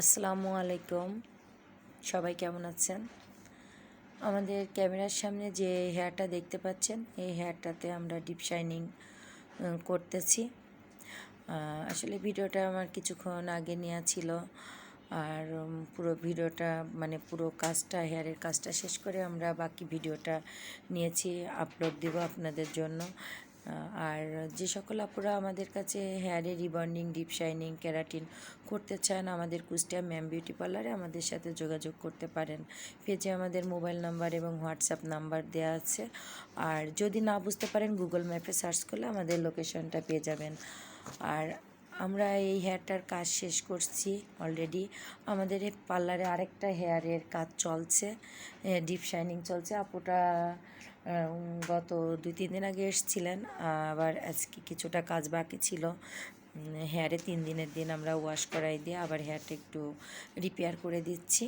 আসসালামু আলাইকুম। সবাই কেমন আছেন? আমাদের ক্যামেরার সামনে যে হেয়ারটা দেখতে পাচ্ছেন, এই হেয়ারটাতে আমরা ডিপ শাইনিং করতেছি। আসলে ভিডিওটা আমার কিছুক্ষণ আগে নেওয়া ছিল। আর পুরো ভিডিওটা মানে পুরো কাজটা, হেয়ারের কাজটা শেষ করে আমরা বাকি ভিডিওটা নিয়েছি, আপলোড দেব আপনাদের জন্য। আর যে সকল আপুরা আমাদের কাছে হেয়ারে রিবন্ডিং ডিপ শাইনিং ক্যারাটিন করতে চান, আমাদের কুষ্টিয়া ম্যাম বিউটি পার্লারে আমাদের সাথে যোগাযোগ করতে পারেন। পেজে আমাদের মোবাইল নাম্বার এবং হোয়াটসঅ্যাপ নাম্বার দেওয়া আছে। আর যদি না বুঝতে পারেন গুগল ম্যাপে সার্চ করলে আমাদের লোকেশনটা পেয়ে যাবেন। আর আমরা এই হেয়ারটার কাজ শেষ করছি অলরেডি আমাদের এই পার্লারে আরেকটা হেয়ারের কাজ চলছে ডিপ শাইনিং চলছে। আপুটা গত দুই, তিন দিন আগে এসছিলেন, আবার আজকে কিছুটা কাজ বাকি ছিল। হেয়ারে তিন দিনের দিন আমরা ওয়াশ করাই দিয়ে আবার হেয়ারটা একটু রিপেয়ার করে দিচ্ছি।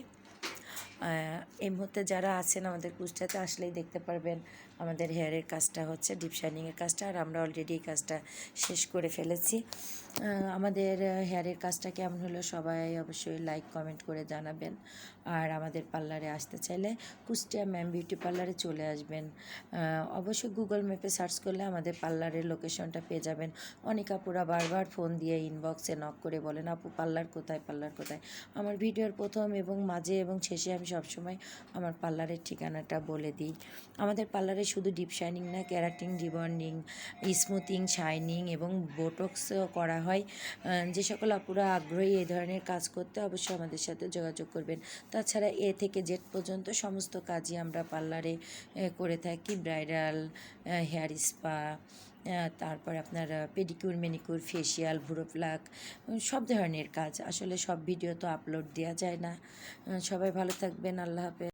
এই মুহূর্তে যারা আছেন আমাদের কুষ্টাতে আসলেই দেখতে পারবেন আমাদের হেয়ারের কাজটা হচ্ছে ডিপ শাইনিংয়ের কাজটা, আর আমরা অলরেডি এই কাজটা শেষ করে ফেলেছি। আমাদের হেয়ারের কাজটা কেমন হলো সবাই অবশ্যই লাইক কমেন্ট করে জানাবেন। আর আমাদের পার্লারে আসতে চাইলে কুষ্টিয়া ম্যাম বিউটি পার্লারে চলে আসবেন। অবশ্যই গুগল ম্যাপে সার্চ করলে আমাদের পার্লারের লোকেশনটা পেয়ে যাবেন। অনেক আপুরা বারবার ফোন দিয়ে ইনবক্সে নক করে বলেন, আপু পার্লার কোথায়? পার্লার কোথায়? আমার ভিডিওর প্রথম এবং মাঝে এবং শেষে আমি সবসময় আমার পার্লারের ঠিকানাটা বলে দিই। আমাদের পার্লারে শুধু ডিপ শাইনিং না ক্যারাটিং রিবন্ডিং স্মুথিং, শাইনিং এবং বোটক্সও করা হয়। যে সকল আপুরা আগ্রহী এই ধরনের কাজ করতে অবশ্যই আমাদের সাথে যোগাযোগ করবেন। তাছাড়া এ থেকে জেড পর্যন্ত সমস্ত কাজই আমরা পার্লারে করে থাকি। ব্রাইডাল হেয়ার স্পা তারপর আপনার পেডিকিউর মেনিকিউর ফেসিয়াল ভুরো প্লাক সব ধরনের কাজ। আসলে সব ভিডিও তো আপলোড দেওয়া যায় না। সবাই ভালো থাকবেন। আল্লাহ হাফেজ।